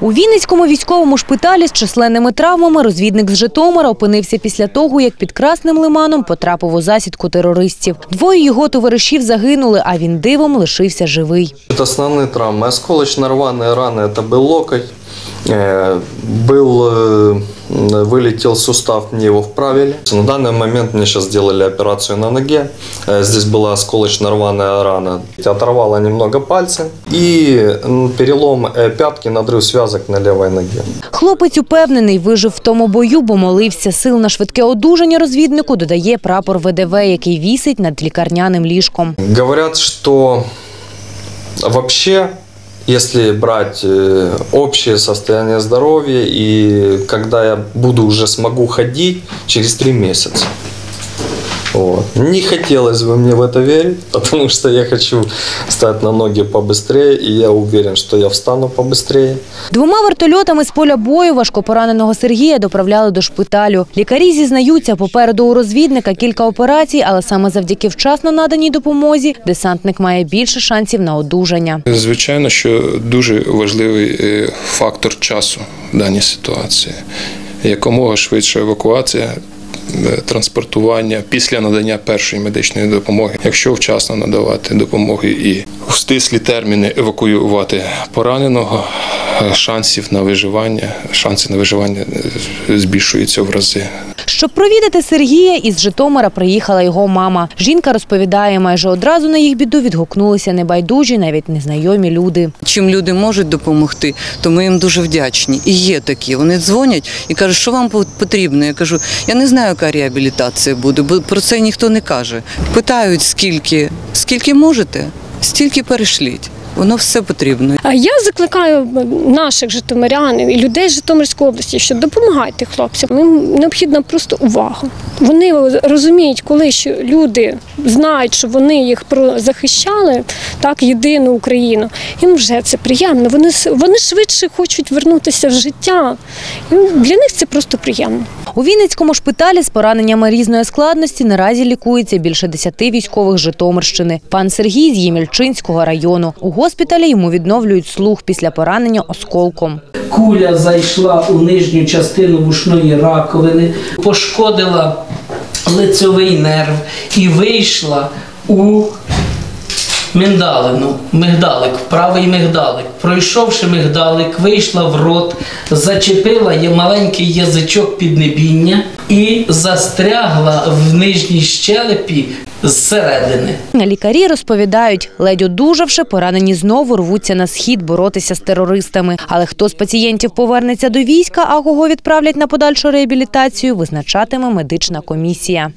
У Вінницькому військовому шпиталі з численними травмами розвідник з Житомира опинився після того, як під Красним Лиманом потрапив у засідку терористів. Двоє його товаришів загинули, а він дивом лишився живий. Это основные травмы. Осколочно рваные раны – это был локоть, э, был, э, вылетел сустав, мне его вправили. На данный момент мне сейчас сделали операцию на ноге. Э, Здесь была осколочно рваная рана. Оторвало немного пальца и м, перелом э, пятки, надрыв связок на левой ноге. Хлопець упевнений, вижив в тому бою, бо молився. Сил на швидке одужання розвіднику додає прапор ВДВ, який вісить над лікарняним ліжком. Говорят, что вообще, если брать э, общее состояние здоровья, и когда я буду уже смогу ходить через три месяца. Вот. Не хотелось бы мне в это верить, потому что я хочу встать на ноги побыстрее, и я уверен, что я встану побыстрее. Двома вертольотами з поля бою важкопораненого Сергія доправляли до шпиталю. Лікарі зізнаються, попереду у розвідника кілька операцій, але саме завдяки вчасно наданій допомозі десантник має більше шансів на одужання. Звичайно, що дуже важливий е, фактор часу в даній ситуації. Якомога швидша евакуація, е, транспортування після надання першої медичної допомоги, якщо вчасно надавати допомоги і в стислі терміни евакуювати пораненого, е, шансів на виживання, шанси на виживання е, збільшуються в рази. Щоб провідати Сергія, із Житомира приїхала його мама. Жінка розповідає, майже одразу на їх біду відгукнулися небайдужі, навіть незнайомі люди. Чим люди можуть допомогти, то ми їм дуже вдячні. І є такі. Вони дзвонять і кажуть, що вам потрібно. Я кажу, я не знаю, яка реабілітація буде, бо про це ніхто не каже. Питають, скільки, скільки можете, стільки перешліть. Воно все потрібно. А я закликаю наших житомирян і людей з Житомирської області, що допомагайте хлопцям. Їм необхідна просто увага. Вони розуміють, коли що люди знають, що вони їх про- захищали, так єдину Україну. Їм вже це приємно. Вони вони швидше хочуть вернутися в життя. Для них це просто приємно. У Вінницькому шпиталі з пораненнями різної складності наразі лікується більше десяти військових Житомирщини. Пан Сергій з Ємільчинського району. У госпіталі йому відновлюють слух після поранення осколком. Куля зайшла у нижню частину вушної раковини, пошкодила лицевий нерв і вийшла у мигдалину, мигдалик, правий мигдалик. Пройшовши мигдалик, вийшла в рот, зачепила є маленький язичок піднебіння і застрягла в нижній щелепі зсередини. Лікарі розповідають, ледь одужавши, поранені знову рвуться на схід боротися з терористами. Але хто з пацієнтів повернеться до війська, а кого відправлять на подальшу реабілітацію, визначатиме медична комісія.